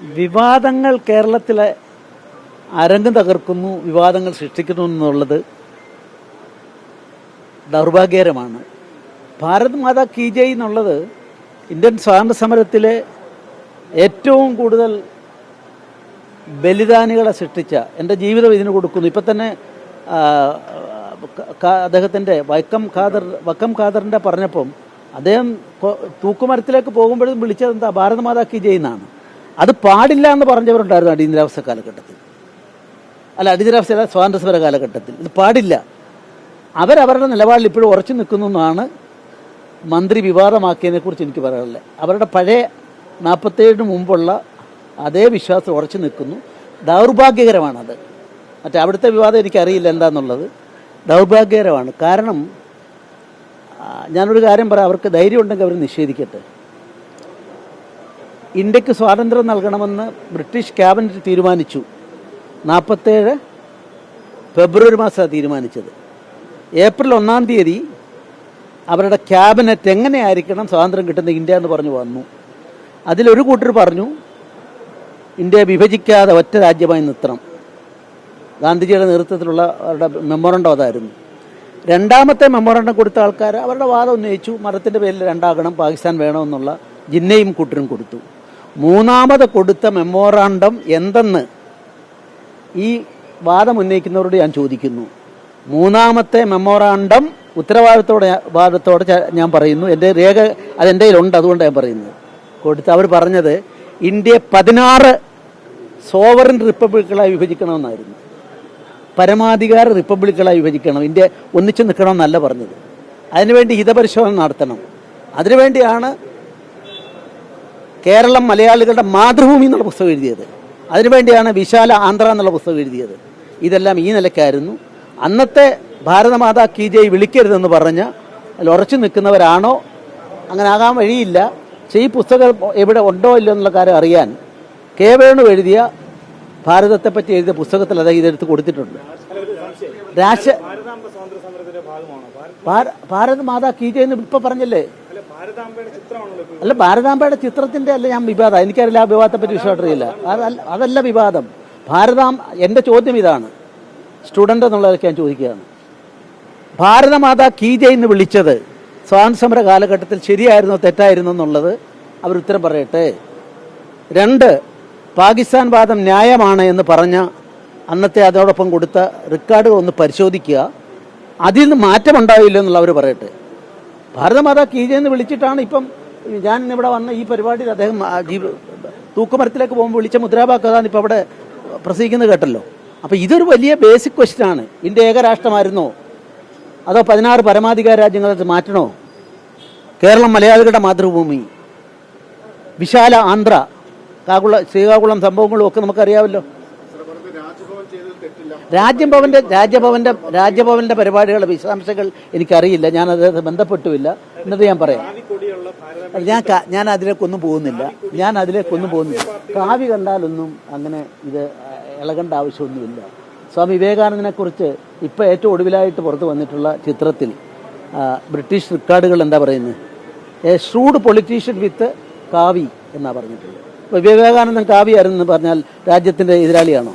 വിവാദങ്ങൾ കേരളത്തിലെ അരങ്ങ് തകർക്കുന്നു വിവാദങ്ങൾ സൃഷ്ടിക്കുന്നു എന്നുള്ളത് ദൗർഭാഗ്യകരമാണ്. ഭാരത് മാതാ കി ജയ് എന്നുള്ളത് ഇന്ത്യൻ സ്വാതന്ത്ര്യ സമരത്തിലെ ഏറ്റവും കൂടുതൽ ബലിദാനികളെ സൃഷ്ടിച്ച എന്റെ ജീവിതം ഇതിന് കൊടുക്കുന്നു. ഇപ്പം തന്നെ അദ്ദേഹത്തിന്റെ വൈക്കം ഖാദർ വക്കം ഖാദറിന്റെ പറഞ്ഞപ്പം അദ്ദേഹം തൂക്കുമരത്തിലേക്ക് പോകുമ്പോഴും വിളിച്ചത് എന്താ ഭാരത് മാതാ കി ജയ് എന്നാണ്. അത് പാടില്ല എന്ന് പറഞ്ഞവരുണ്ടായിരുന്നു അടിയന്തരാവസ്ഥ കാലഘട്ടത്തിൽ. അല്ല അടിയന്തരാവസ്ഥ അല്ല, സ്വാതന്ത്ര്യ സമര കാലഘട്ടത്തിൽ. ഇത് പാടില്ല. അവരവരുടെ നിലപാടിൽ ഇപ്പോഴും ഉറച്ചു നിൽക്കുന്നു എന്നാണ് മന്ത്രി വിവാദമാക്കിയതിനെ കുറിച്ച് എനിക്ക് പറയാനുള്ളത്. അവരുടെ പഴയ നാൽപ്പത്തേഴിന് മുമ്പുള്ള അതേ വിശ്വാസം ഉറച്ചു നിൽക്കുന്നു. ദൗർഭാഗ്യകരമാണത്. മറ്റേ അവിടുത്തെ വിവാദം എനിക്കറിയില്ല എന്താണെന്നുള്ളത് ദൗർഭാഗ്യകരമാണ്. കാരണം ഞാനൊരു കാര്യം പറയാം. അവർക്ക് ധൈര്യം ഉണ്ടെങ്കിൽ അവർ നിഷേധിക്കട്ടെ. ഇന്ത്യയ്ക്ക് സ്വാതന്ത്ര്യം നൽകണമെന്ന് ബ്രിട്ടീഷ് ക്യാബിനറ്റ് തീരുമാനിച്ചു. നാൽപ്പത്തേഴ് ഫെബ്രുവരി മാസമാണ് തീരുമാനിച്ചത്. ഏപ്രിൽ ഒന്നാം തീയതി അവരുടെ ക്യാബിനറ്റ് എങ്ങനെയായിരിക്കണം സ്വാതന്ത്ര്യം കിട്ടുന്ന ഇന്ത്യ എന്ന് പറഞ്ഞു വന്നു. അതിലൊരു കൂട്ടർ പറഞ്ഞു ഇന്ത്യയെ വിഭജിക്കാതെ ഒറ്റ രാജ്യമായി നിർത്തണം ഗാന്ധിജിയുടെ നേതൃത്വത്തിലുള്ള അവരുടെ മെമ്മോറണ്ടം അതായിരുന്നു. രണ്ടാമത്തെ മെമ്മോറണ്ടം കൊടുത്ത ആൾക്കാർ അവരുടെ വാദം ഉന്നയിച്ചു മതത്തിന്റെ പേരിൽ രണ്ടാകണം പാകിസ്ഥാൻ വേണമെന്നുള്ള ജിന്നയും കൂട്ടരും കൊടുത്തു. മൂന്നാമത് കൊടുത്ത മെമ്മോറാണ്ടം എന്തെന്ന് ഈ വാദം ഉന്നയിക്കുന്നവരോട് ഞാൻ ചോദിക്കുന്നു. മൂന്നാമത്തെ മെമ്മോറാണ്ടം ഉത്തരവാദിത്തോടെ വാദത്തോടെ ഞാൻ പറയുന്നു. എന്റെ രേഖ അതെന്റെ കയ്യിലുണ്ട്. അതുകൊണ്ട് ഞാൻ പറയുന്നത് കൊടുത്ത് അവർ പറഞ്ഞത് ഇന്ത്യ പതിനാറ് സോവറിൻ റിപ്പബ്ലിക്കുകളായി വിഭജിക്കണമെന്നായിരുന്നു. പരമാധികാര റിപ്പബ്ലിക്കുകളായി വിഭജിക്കണം. ഇന്ത്യ ഒന്നിച്ചു നിൽക്കണമെന്നല്ല പറഞ്ഞത്. അതിനുവേണ്ടി ഹിതപരിശോധന നടത്തണം. അതിനുവേണ്ടിയാണ് കേരളം മലയാളികളുടെ മാതൃഭൂമി എന്നുള്ള പുസ്തകം എഴുതിയത്. അതിനുവേണ്ടിയാണ് വിശാല ആന്ധ്ര എന്നുള്ള പുസ്തകം എഴുതിയത്. ഇതെല്ലാം ഈ നിലയ്ക്കായിരുന്നു. അന്നത്തെ ഭാരതമാതാ കി ജെ വിളിക്കരുതെന്ന് പറഞ്ഞ് അതിൽ ഉറച്ചു നിൽക്കുന്നവരാണോ? അങ്ങനെ ആകാൻ വഴിയില്ല. പക്ഷേ ഈ പുസ്തകം എവിടെ ഉണ്ടോ ഇല്ലോ എന്നുള്ള കാര്യം അറിയാൻ കെ വേണു എഴുതിയ ഭാരതത്തെപ്പറ്റി എഴുതിയ പുസ്തകത്തിൽ അദ്ദേഹം ഇതെടുത്ത് കൊടുത്തിട്ടുണ്ട്. രാഷ്ട്ര ഭാരത് മാതാ കി ജെ എന്ന് ഇപ്പൊ പറഞ്ഞല്ലേ? അല്ല ഭാരതാംബയുടെ ചിത്രത്തിന്റെ അല്ല ഞാൻ വിവാദം. എനിക്കറിയില്ല ആ വിവാദത്തെ പറ്റി വിഷയമായിട്ടില്ല അതല്ല വിവാദം. ഭാരതാം എന്റെ ചോദ്യം ഇതാണ്. സ്റ്റുഡന്റ് എന്നുള്ളതൊക്കെ ഞാൻ ചോദിക്കുകയാണ്. ഭാരതമാതാ കീ ജയ് എന്ന് വിളിച്ചത് സ്വാതന്ത്ര്യസമര കാലഘട്ടത്തിൽ ശരിയായിരുന്നോ തെറ്റായിരുന്നോ എന്നുള്ളത് അവർ ഉത്തരം പറയട്ടെ. രണ്ട് പാകിസ്ഥാൻ വാദം ന്യായമാണ് എന്ന് പറഞ്ഞ അന്നത്തെ അതോടൊപ്പം കൊടുത്ത റെക്കോർഡുകൾ ഒന്ന് പരിശോധിക്കുക. അതിൽ നിന്ന് മാറ്റമുണ്ടാവില്ല എന്നുള്ള അവർ പറയട്ടെ. ഭാരതമാതാ കീജ എന്ന് വിളിച്ചിട്ടാണ് ഇപ്പം ഞാൻ ഇവിടെ വന്ന ഈ പരിപാടിയിൽ അദ്ദേഹം തൂക്കുമരത്തിലേക്ക് പോകുമ്പോൾ വിളിച്ച മുദ്രാവാക്യതാണ് ഇപ്പം അവിടെ പ്രസംഗിക്കുന്നത് കേട്ടല്ലോ. അപ്പം ഇതൊരു വലിയ ബേസിക് ക്വസ്റ്റ്യൻ ആണ്. ഇന്ത്യ ഏകരാഷ്ട്രമായിരുന്നോ? അതോ പതിനാറ് പരമാധികാര രാജ്യങ്ങളെ മാറ്റണോ? കേരളം മലയാളികളുടെ മാതൃഭൂമി. വിശാല ആന്ധ്ര. കാകുള ശ്രീകാകുളം സംഭവങ്ങളും ഒക്കെ നമുക്കറിയാമല്ലോ. രാജ്യഭവന്റെ രാജ്യഭവന്റെ രാജ്യഭവന്റെ പരിപാടികളുടെ വിശദാംശങ്ങൾ എനിക്കറിയില്ല. ഞാൻ അത് ബന്ധപ്പെട്ടുമില്ല. എന്നിട്ട് ഞാൻ പറയാം. ഞാൻ ഞാൻ അതിലേക്കൊന്നും പോകുന്നില്ല. ഞാൻ അതിലേക്കൊന്നും പോകുന്നില്ല. കാവി കണ്ടാലൊന്നും അങ്ങനെ ഇത് ഇളകേണ്ട ആവശ്യമൊന്നുമില്ല. സ്വാമി വിവേകാനന്ദനെ കുറിച്ച് ഇപ്പൊ ഏറ്റവും ഒടുവിലായിട്ട് പുറത്തു വന്നിട്ടുള്ള ചിത്രത്തിൽ ബ്രിട്ടീഷ് റെക്കോർഡുകൾ എന്താ പറയുന്നത് എ ഷ്രൂഡ് പൊളിറ്റീഷ്യൻ വിത്ത് കാവി എന്നാ പറഞ്ഞിട്ടുള്ളത്. ഇപ്പൊ വിവേകാനന്ദൻ കാവി ആയിരുന്നു പറഞ്ഞാൽ രാജ്യത്തിന്റെ എതിരാളിയാണോ?